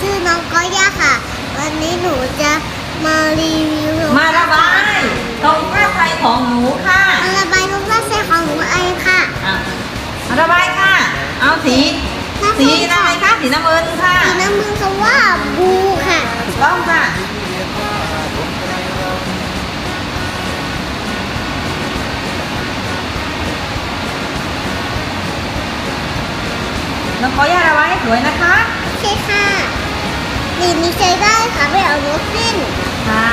ชื่อน้องก้อยาค่ะ วันนี้หนูจะมารีวิวมาระบายตรงผ้าไทยของหนูค่ะมาระบายรูปร่างเส้นของหนูเองค่ะอะมาระบายค่ะ เอาสี สีอะไรคะสีน้ำเงินค่ะสีน้ำมือคำว่าบูค่ะถูกต้องค่ะน้องขอย่าระบายให้สวยนะคะ โอเคค่ะ ดีมีใจได้ค่ะไม่เอารถสิ้นค่ะ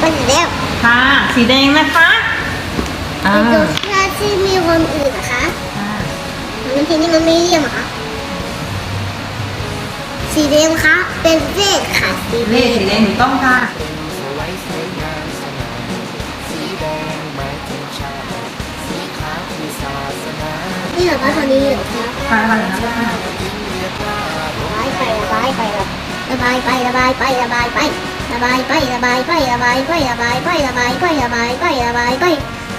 ไปเร็วค่ะ สีแดงนะคะอ่าไปดูท่าที่มีคนอื่นนะคะค่ะมันทีนี้มันไม่เรียมเหรอคะ สีแดงคะเป็นเลขค่ะสีเลขสีแดงถูกต้องค่ะสวยสวยงามสง่าสีแดงหมายถึงชาติสีขาวคือศาสนานี่เหรอคะตอนนี้เหรอคะค่ะค่ะเดี๋ยวนะคะจึงเรียกว่าระบายไประบายไประบายไประบายไประบายไประบายไประบายไประบายไประบายไประบายไประบายไประบายไป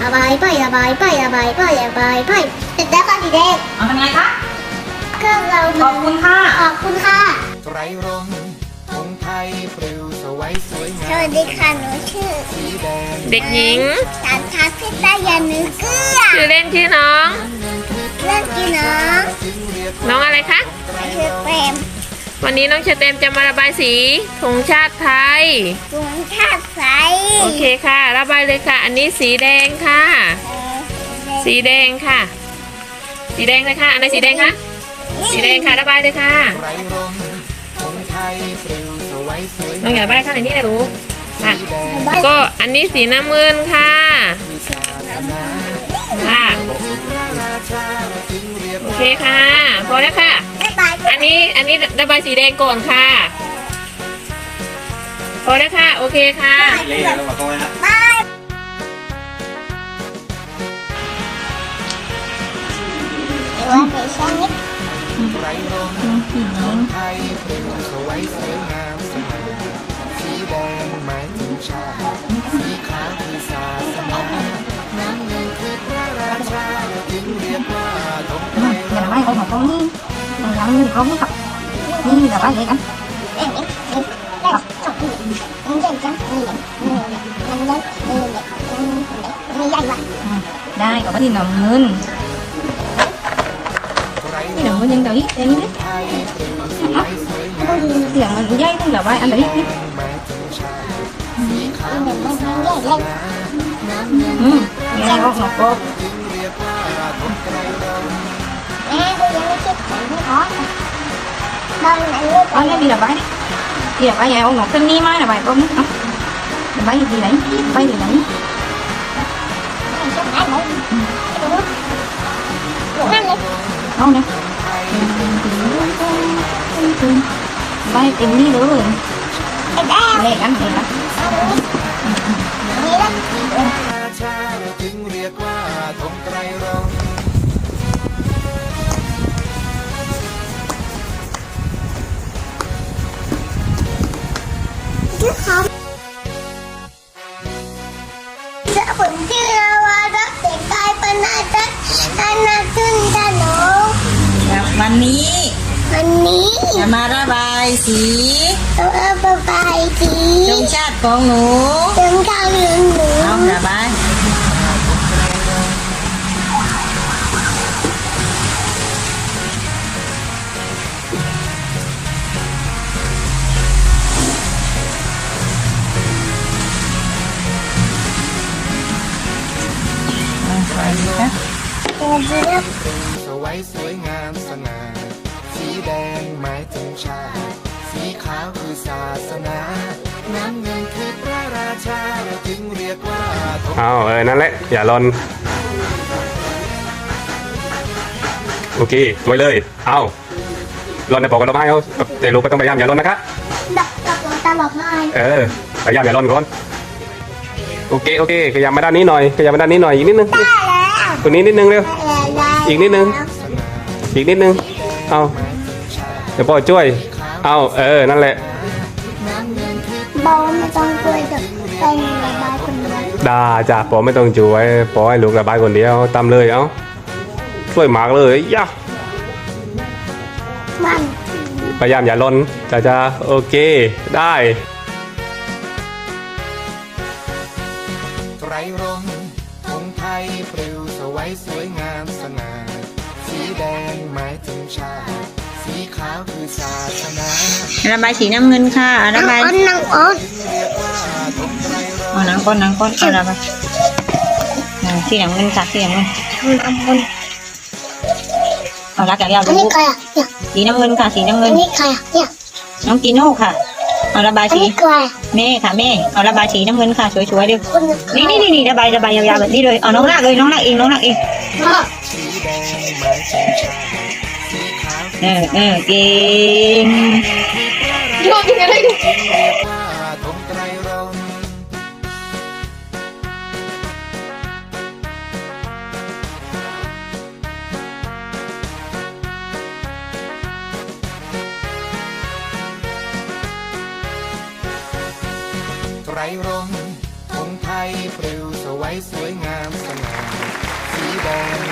ระบายไประบายไประบายไประบายไเสร็จแล้วค่ะสีแดงเอาทำไงคะเครื่องเราขอบคุณค่ะขอบคุณค่ะไตรร งค์ธงไทยปลิวสวยสวยสงาวัมสดีค่ะ หนูชื่อสีแดงเด็กหญิงสามทัพพิตายานึกเกลือชื่อเล่นชื่อน้อง เรื่องกินน้องจึงเรียกน้องอะไรคะ ชื่อเปรมวันนี้น้องเชอเตมจะมาระบายสีธงชาติไทย กรุงชาติใสโอเคค่ะ ระบายเลยค่ะ อันนี้สีแดงค่ะสีแดงค่ะ สีแดงเลยค่ะ อันไหนสีแดงคะ สีแดงค่ะ ระบายเลยค่ะไตรรง น้องอยากได้ขนาดนี้เลยรู้อะก็อันนี้สีน้ำเงินค่ะค่ะโอเคค่ะ พอแล้วค่ะ อันนี้อันนี้ระบายสีแดงก่อนค่ะ พอแล้วค่ะ โอเคค่ะบาย我要给香蜜。 ไรลมของไทยเป็นสวยสวยงามเสมอสีแดงหมายถึงชาติสีขาวคือศาสนาน้ำเงินคือพระราชาจึงเรียกว่าธงไทยเดี๋ไม่เอาของตรงนี้หลังนี้เขาไม่ขับนี่เดี๋ยวไว้เลยกันได้หอจบนี่นี่ด่เด่นนี่นีน้นำเงิน có nhân đâu ít em biết. Hả? Lần mình dây thế là dạ, bay anh đã biết biết ừ nghe ngon ngọt cô Ờ, nó đi là bay Đi là bay vậy, ông ngọt tên ni mai là bài con không? Là bay thì đánh, bay thì đánh Không nè. ไม่เต็มนี่เลยเละกันเลยนะ วันนี้วันนี้จะมาระบายสีตัวประบายสีธงชาติของหนูถึงกลางหนึ่งหนูเอาระบายตัวเลือก สวยสวยงามสง่าสีแดงหมายถึงชาติสีขาวคือศาสนาน้ำเงินคือพระราชาจึงเรียกว่าธงเอาเออนั่นแหละ อย่าลนโอเคไว้เลยเอาลนในปอกกันเราไม่เอาแต่ลูกก็ต้องพยายามอย่าลนนะครับดักดักตลอดเลยเออพยายามอย่าลนก่อนโอเคโอเคขยับมาด้านนี้หน่อยขยับมาด้านนี้หน่อยอีกนิดนึง ได้แล้วตัวนี้นิดนึงเร็วได้แล้วอีกนิดนึง อีกนิดนึง เอาหมายถึงเดี๋ยวพ่อช่วย เอาเออ นั่นแหละบอลไม่ต้องช่วยกับเป็นระบายคนเดียวด่าจ้ะปอไม่ต้องช่วยปอให้ลูกระบายคนเดียวตามเลยเอาช่วยหมากเลยยะมันพยายามอย่าลนจ้าจ้าโอเค ได้ วสวยสวยงามสง่าสีแดงหมายถึงชาติ สีขาวคือศาสนาระบายสีน้ำเงินค่ะระนางบายอ้อนนางอ้อนเอาน้ำก้อนน้ำก้อนเอาระบายอ่าสีน้ำเงินค่ะสีน้ำเงินนางอ้อนเอารักอย่างยาวอันดูนี้ใครอะเนี่ยสีน้ำเงินค่ะสีน้ำเงิอันนนี้ใครอะเนี่ยน้องจีโน่ค่ะ เอาระบายอันสี นี้ใครอะแม่ค่ะแม่เอาระบายสีน้ำเงินค่ะสวยๆเร็วคนนี้นี่นี่นี่ระบายระบายยาวๆแบบนี้เลยเอาน้องลากเลยน้องลากเองน้องลากเองสีแดงหมายถึงชาติสีขาวเออเออเก่งเรียกว่าธงไไตรรงค์ธงไทยปลิวสวยสวยงามสง่าสีแดง